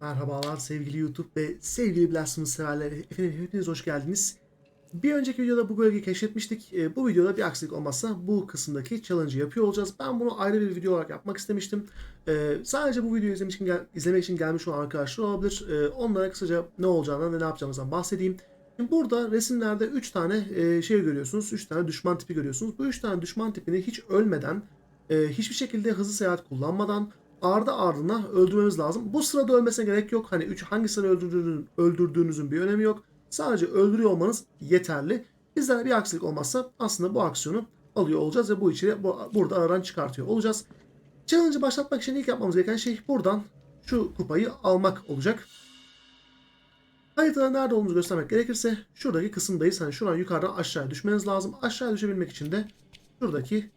Merhabalar sevgili YouTube ve sevgili Blasphemous severleri. Efendim hepiniz hoş geldiniz. Bir önceki videoda bu bölgeyi keşfetmiştik. Ee, bu videoda bir aksilik olmazsa bu kısımdaki challenge'ı yapıyor olacağız. Ben bunu ayrı bir video olarak yapmak istemiştim. Ee, sadece bu videoyu izlemek için, izlemek için gelmiş olan arkadaşlar olabilir. Ee, onlara kısaca ne olacağından ve ne yapacağımızdan bahsedeyim. Şimdi burada resimlerde 3 tane e, şey görüyorsunuz. 3 tane düşman tipi görüyorsunuz. Bu 3 tane düşman tipini hiç ölmeden, e, hiçbir şekilde hızlı seyahat kullanmadan ardı ardına öldürmemiz lazım. Bu sırada ölmesine gerek yok. Hani 3 hangi sırada öldürdüğünüzün, öldürdüğünüzün bir önemi yok. Sadece öldürüyor olmanız yeterli. Bizler bir aksilik olmazsa aslında bu aksiyonu alıyor olacağız ve bu içeri bu, burada aradan çıkartıyor olacağız. Challenge'ı başlatmak için ilk yapmamız gereken şey buradan şu kupayı almak olacak. Haritada nerede olduğumuzu göstermek gerekirse şuradaki kısımdayız. Hani şuradan yukarıdan aşağıya düşmeniz lazım. Aşağıya düşebilmek için de şuradaki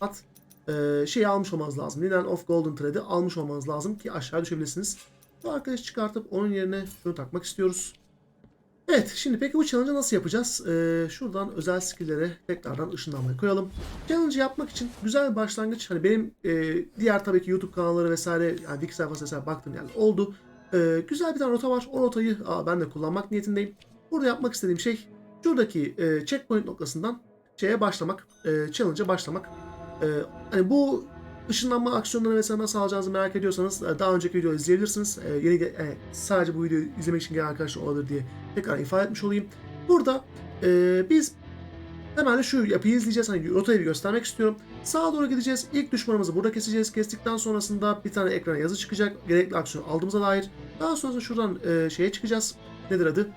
at e, şeyi almış olmanız lazım. Linen of Golden Thread'i almış olmanız lazım ki aşağı düşebilirsiniz. Bu arkadaşı çıkartıp onun yerine şunu takmak istiyoruz. Evet şimdi peki bu challenge'ı nasıl yapacağız? Ee, şuradan özel skill'lere tekrardan ışınlanmayı koyalım. Challenge'ı yapmak için güzel bir başlangıç. Hani benim e, diğer tabii ki YouTube kanalları vesaire yani wiki sayfası vesaire baktığım yerler oldu. Ee, güzel bir tane rota var. O rotayı aa, ben de kullanmak niyetindeyim. Burada yapmak istediğim şey şuradaki e, checkpoint noktasından şeye başlamak, e, challenge'a başlamak. E, hani bu ışınlanma aksiyonlarını vesaire nasıl alacağınızı merak ediyorsanız e, daha önceki videoyu izleyebilirsiniz. E, yeni ge- e, sadece bu videoyu izlemek için gelen arkadaşlar olabilir diye tekrar ifade etmiş olayım. Burada e, biz hemen de şu yapıyı izleyeceğiz. Hani rotayı bir göstermek istiyorum. Sağa doğru gideceğiz. İlk düşmanımızı burada keseceğiz. Kestikten sonrasında bir tane ekrana yazı çıkacak. Gerekli aksiyon aldığımıza dair. Daha sonrasında şuradan şeye çıkacağız. Nedir adı?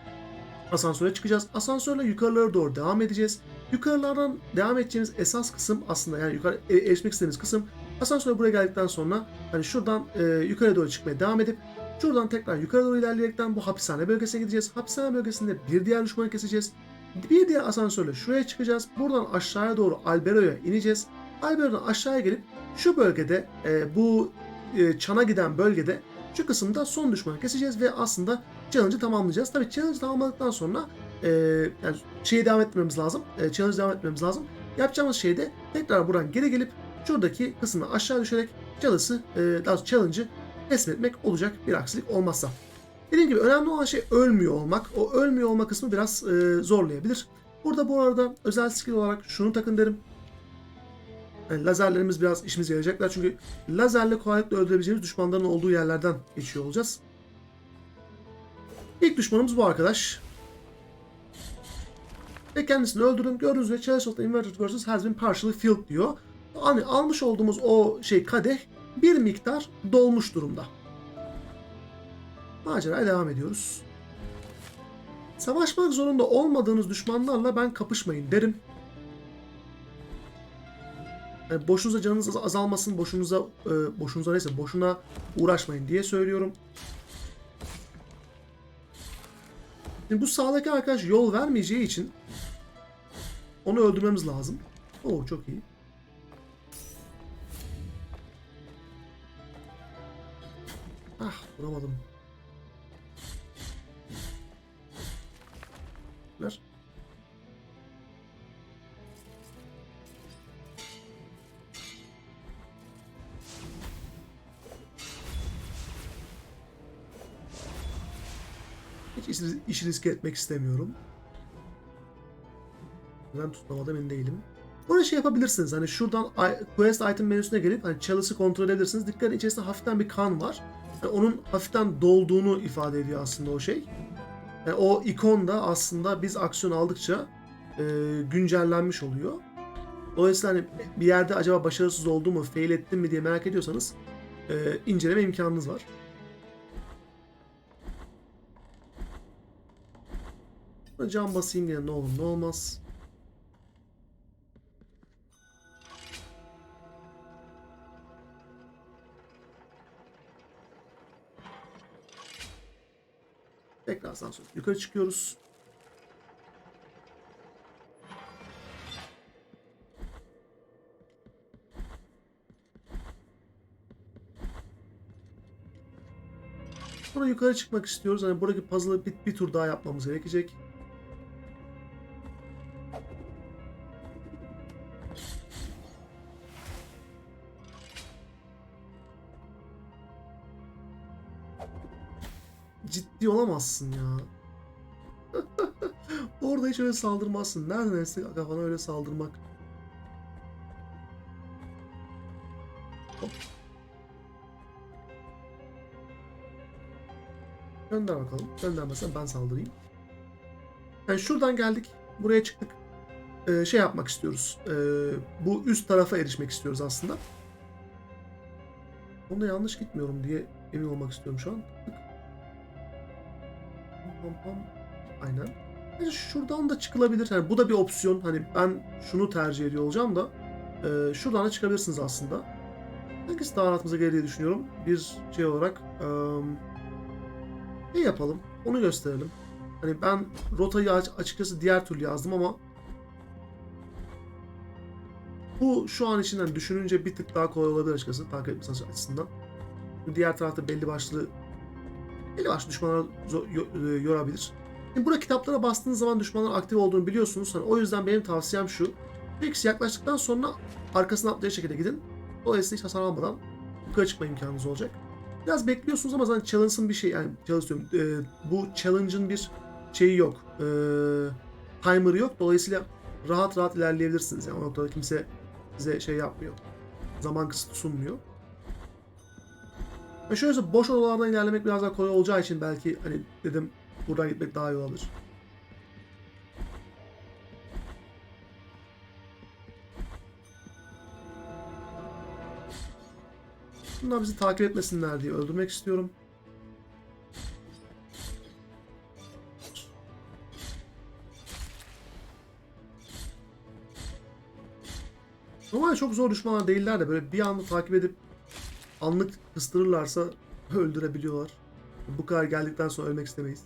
Asansöre çıkacağız. Asansörle yukarılara doğru devam edeceğiz. Yukarılardan devam edeceğimiz esas kısım aslında yani yukarı e, erişmek istediğimiz kısım asansöre buraya geldikten sonra hani şuradan e, yukarı doğru çıkmaya devam edip şuradan tekrar yukarı doğru ilerleyerekten bu hapishane bölgesine gideceğiz. Hapishane bölgesinde bir diğer düşmanı keseceğiz. Bir diğer asansörle şuraya çıkacağız. Buradan aşağıya doğru Albero'ya ineceğiz. Albero'dan aşağıya gelip şu bölgede e, bu e, çana giden bölgede şu kısımda son düşmanı keseceğiz ve aslında challenge'ı tamamlayacağız. Tabii challenge tamamladıktan sonra e, yani şeyi devam etmemiz lazım. E, challenge devam etmemiz lazım. Yapacağımız şey de tekrar buradan geri gelip şuradaki kısmı aşağı düşerek challenge'ı, e, daha challenge'ı teslim etmek olacak bir aksilik olmazsa. Dediğim gibi önemli olan şey ölmüyor olmak. O ölmüyor olma kısmı biraz e, zorlayabilir. Burada bu arada özel skill olarak şunu takın derim. Yani lazerlerimiz biraz işimize yarayacaklar çünkü lazerle kolaylıkla öldürebileceğimiz düşmanların olduğu yerlerden geçiyor olacağız. İlk düşmanımız bu arkadaş. Ve kendisini öldürün. Gördüğünüz gibi Chalice of the Inverted Versus has been partially filled diyor. Hani almış olduğumuz o şey kadeh bir miktar dolmuş durumda. Maceraya devam ediyoruz. Savaşmak zorunda olmadığınız düşmanlarla ben kapışmayın derim. Yani boşunuza canınız az- azalmasın, boşunuza e, boşunuza neyse boşuna uğraşmayın diye söylüyorum. Şimdi bu sağdaki arkadaş yol vermeyeceği için onu öldürmemiz lazım. Oo çok iyi. Ah vuramadım. Ver. Hiç iş, iş riske etmek istemiyorum. Ben tutlamadım emin değilim. Burada şey yapabilirsiniz. Hani şuradan quest item menüsüne gelip hani chalice'ı kontrol edebilirsiniz. Dikkat içerisinde hafiften bir kan var. Yani onun hafiften dolduğunu ifade ediyor aslında o şey. Yani o ikon da aslında biz aksiyon aldıkça e, güncellenmiş oluyor. Dolayısıyla hani bir yerde acaba başarısız oldu mu, fail ettim mi diye merak ediyorsanız e, inceleme imkanınız var. Can basayım yine ne olur ne olmaz. Asansör. Yukarı çıkıyoruz. Sonra yukarı çıkmak istiyoruz. Hani buradaki puzzle'ı bir, bir tur daha yapmamız gerekecek. Ciddi olamazsın ya. Orada hiç öyle saldırmazsın. Nereden esti kafana öyle saldırmak? Hop. Gönder bakalım. Göndermezsen ben saldırayım. Yani şuradan geldik. Buraya çıktık. Ee, şey yapmak istiyoruz. Ee, bu üst tarafa erişmek istiyoruz aslında. Onda yanlış gitmiyorum diye emin olmak istiyorum şu an. Tık. Pam pam. Aynen. Yani şuradan da çıkılabilir. Yani bu da bir opsiyon. Hani ben şunu tercih ediyor olacağım da e, şuradan da çıkabilirsiniz aslında. Hangisi daha rahatımıza gelir diye düşünüyorum. Bir şey olarak e, ne yapalım? Onu gösterelim. Hani ben rotayı aç- açıkçası diğer türlü yazdım ama bu şu an için hani düşününce bir tık daha kolay olabilir açıkçası takip etmesi açısından. Diğer tarafta belli başlı belli başlı düşmanlar zo- yo- e, yorabilir. Şimdi burada kitaplara bastığınız zaman düşmanların aktif olduğunu biliyorsunuz. Hani o yüzden benim tavsiyem şu. Peki yaklaştıktan sonra arkasına atlayacak şekilde gidin. Dolayısıyla hiç hasar almadan yukarı çıkma imkanınız olacak. Biraz bekliyorsunuz ama zaten challenge'ın bir şey yani challenge e, bu challenge'ın bir şeyi yok. E, timer'ı yok. Dolayısıyla rahat rahat ilerleyebilirsiniz. Yani o noktada kimse size şey yapmıyor. Zaman kısıtı sunmuyor. Ve şöyle boş odalardan ilerlemek biraz daha kolay olacağı için belki hani dedim buradan gitmek daha iyi olabilir. Bunlar bizi takip etmesinler diye öldürmek istiyorum. Normalde çok zor düşmanlar değiller de böyle bir anda takip edip anlık kıstırırlarsa öldürebiliyorlar. Bu kadar geldikten sonra ölmek istemeyiz.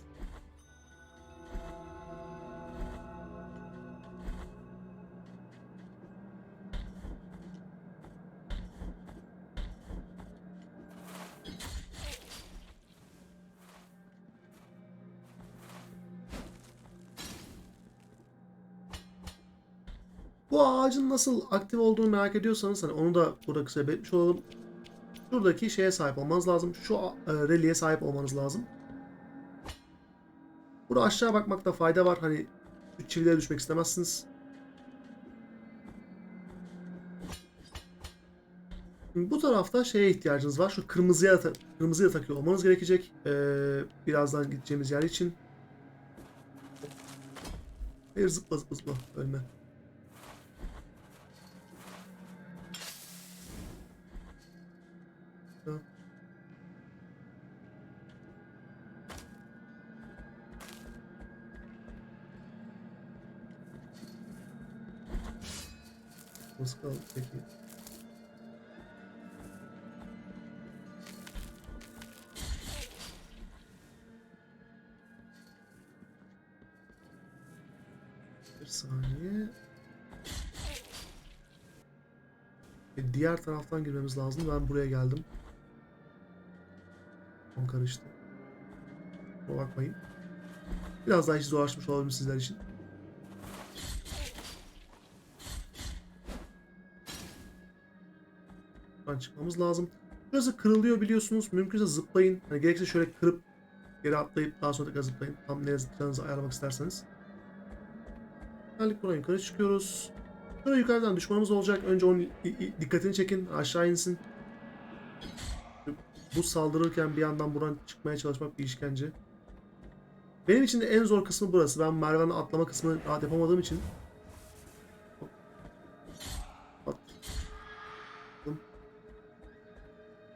Bu ağacın nasıl aktif olduğunu merak ediyorsanız hani onu da burada kısa belirtmiş olalım. Şuradaki şeye sahip olmanız lazım. Şu e, reliye sahip olmanız lazım. Burada aşağı bakmakta fayda var. Hani şu çivilere düşmek istemezsiniz. Şimdi bu tarafta şeye ihtiyacınız var. Şu kırmızıya kırmızıya takıyor olmanız gerekecek. Ee, birazdan gideceğimiz yer için. Hayır zıpla zıpla zıpla. Ölme. Nasıl kaldı peki? Bir saniye. E, diğer taraftan girmemiz lazım. Ben buraya geldim. Tam karıştı. Kusura bakmayın. Biraz daha işi zorlaşmış olabilir sizler için. Buradan çıkmamız lazım. Burası kırılıyor biliyorsunuz. Mümkünse zıplayın. Hani gerekirse şöyle kırıp geri atlayıp daha sonra tekrar zıplayın. Tam nereye zıplayacağınızı ayarlamak isterseniz. Geldik buraya yukarı çıkıyoruz. Şurada yukarıdan düşmanımız olacak. Önce onun dikkatini çekin. Aşağı insin. Bu saldırırken bir yandan buradan çıkmaya çalışmak bir işkence. Benim için de en zor kısmı burası. Ben merdivenden atlama kısmını rahat yapamadığım için.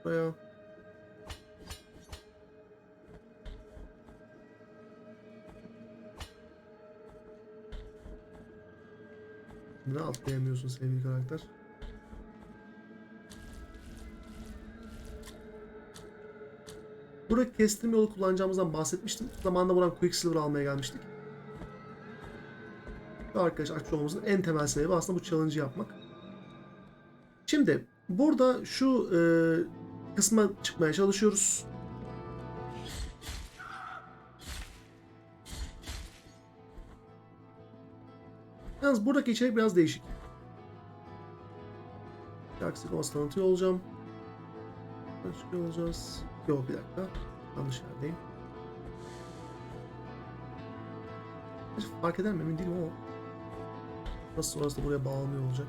Buraya. Ne atlayamıyorsun sevgili karakter? Burada kestirme yolu kullanacağımızdan bahsetmiştim. Zamanında buradan Quicksilver almaya gelmiştik. Ve arkadaş açmış en temel sebebi aslında bu challenge'ı yapmak. Şimdi burada şu e, kısma çıkmaya çalışıyoruz. Yalnız buradaki içerik biraz değişik. Taksi Ghost tanıtıyor olacağım. Çıkıyor şey olacağız. Yok bir dakika. Yanlış yerdeyim. Hiç fark eder mi emin değilim ama. Nasıl sonrasında buraya bağlanıyor olacak.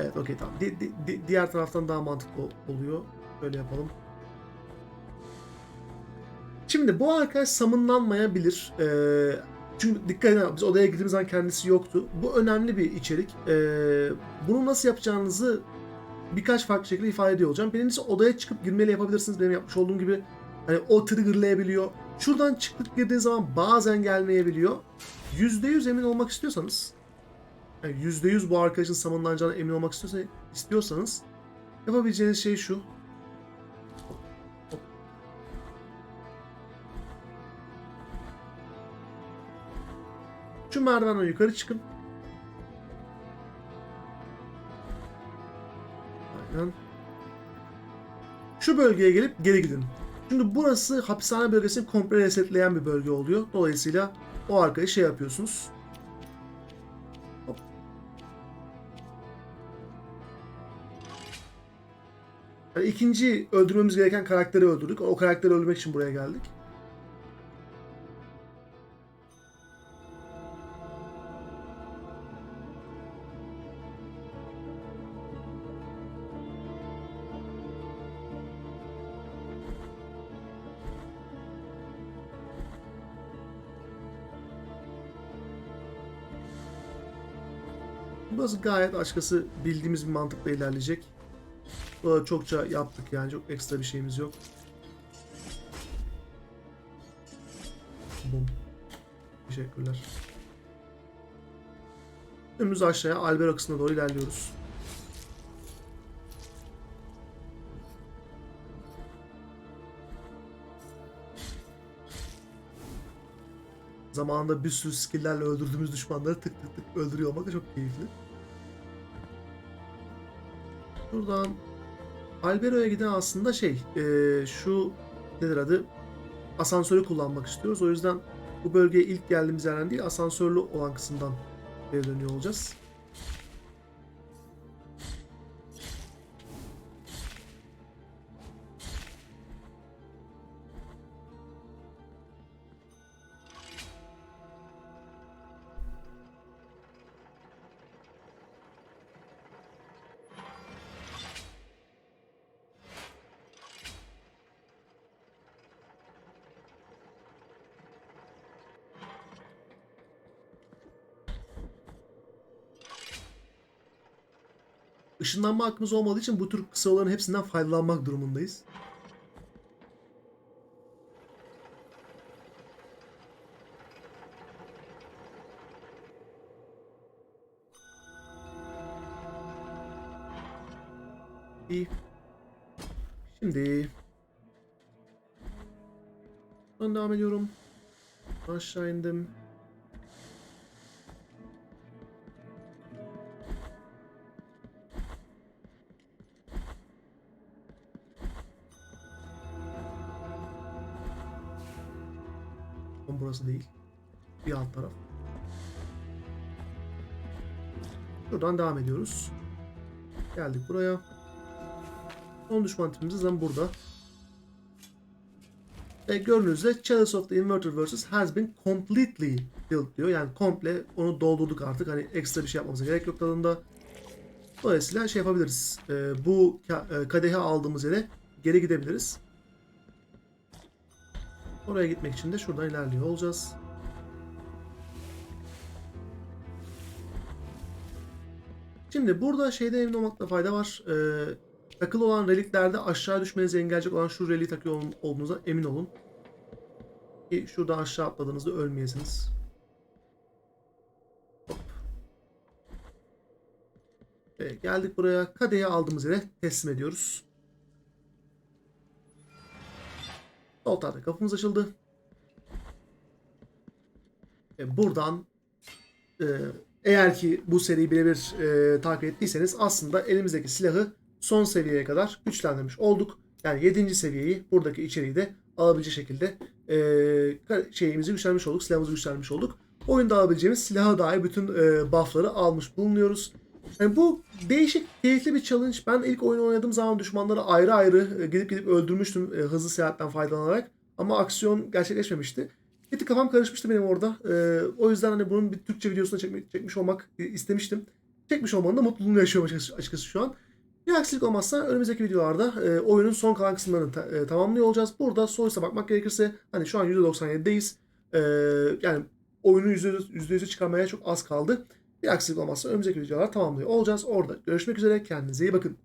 Evet okey tamam. Di- di- di- diğer taraftan daha mantıklı ol- oluyor. Böyle yapalım. Şimdi bu arkadaş samınlanmayabilir. Ee, çünkü dikkat edin biz odaya girdiğimiz zaman kendisi yoktu. Bu önemli bir içerik. Ee, bunu nasıl yapacağınızı birkaç farklı şekilde ifade ediyor olacağım. Birincisi odaya çıkıp girmeyle yapabilirsiniz. Benim yapmış olduğum gibi hani o triggerlayabiliyor. Şuradan çıkıp girdiğiniz zaman bazen gelmeyebiliyor. %100 emin olmak istiyorsanız yani %100 bu arkadaşın samınlanacağına emin olmak istiyorsa, istiyorsanız yapabileceğiniz şey şu. Şu merdivenden yukarı çıkın. Aynen. Şu bölgeye gelip geri gidin. Şimdi burası hapishane bölgesini komple resetleyen bir bölge oluyor. Dolayısıyla o arkayı şey yapıyorsunuz. Yani ikinci öldürmemiz gereken karakteri öldürdük. O karakteri öldürmek için buraya geldik. Burası gayet açıkçası bildiğimiz bir mantıkla ilerleyecek. Burada çokça yaptık yani çok ekstra bir şeyimiz yok. Bum. Teşekkürler. Önümüz aşağıya Albero kısmına doğru ilerliyoruz. Zamanında bir sürü skill'lerle öldürdüğümüz düşmanları tık tık tık öldürüyor olmak da çok keyifli. Buradan Albero'ya giden aslında şey, eee, şu nedir adı? Asansörü kullanmak istiyoruz. O yüzden bu bölgeye ilk geldiğimiz yerden değil, asansörlü olan kısımdan geri dönüyor olacağız. Işınlanma hakkımız olmadığı için bu tür kısa olanın hepsinden faydalanmak durumundayız. Şimdi ben devam ediyorum. Aşağı indim. Burası değil. Bir alt taraf. Şuradan devam ediyoruz. Geldik buraya. Son düşman tipimiz zaten burada. Ve gördüğünüz üzere Chalice of the Inverter Versus has been completely built diyor. Yani komple onu doldurduk artık. Hani ekstra bir şey yapmamıza gerek yok tadında. Dolayısıyla şey yapabiliriz. Ee, bu e, kadehi aldığımız yere geri gidebiliriz. Oraya gitmek için de şuradan ilerliyor olacağız. Şimdi burada şeyde emin olmakta fayda var. Ee, takılı olan reliklerde aşağı düşmenizi engelleyecek olan şu reliği takıyor ol- olduğunuza emin olun. Ki şurada aşağı atladığınızda ölmeyesiniz. Hop. Ee, geldik buraya. Kadehi aldığımız yere teslim ediyoruz. Sol tarafta kapımız açıldı. E, buradan e, eğer ki bu seriyi birebir e, takip ettiyseniz aslında elimizdeki silahı son seviyeye kadar güçlendirmiş olduk. Yani 7. seviyeyi buradaki içeriği de alabilecek şekilde e, şeyimizi güçlenmiş olduk. Silahımızı güçlenmiş olduk. Oyunda alabileceğimiz silaha dair bütün e, buffları almış bulunuyoruz. Yani bu değişik, keyifli bir challenge. Ben ilk oyunu oynadığım zaman düşmanları ayrı ayrı e, gidip gidip öldürmüştüm e, hızlı seyahatten faydalanarak. ama aksiyon gerçekleşmemişti. Bir kafam karışmıştı benim orada. Ee, o yüzden hani bunun bir Türkçe videosuna çekmek, çekmiş olmak e, istemiştim. Çekmiş olmanın da mutluluğunu yaşıyorum açıkçası, şu an. Bir aksilik olmazsa önümüzdeki videolarda e, oyunun son kalan kısımlarını ta- e, tamamlıyor olacağız. Burada sonuçta bakmak gerekirse hani şu an %97'deyiz. E, yani oyunu %100 %100'e çıkarmaya çok az kaldı. Bir aksilik olmazsa önümüzdeki videolar tamamlıyor olacağız. Orada görüşmek üzere. Kendinize iyi bakın.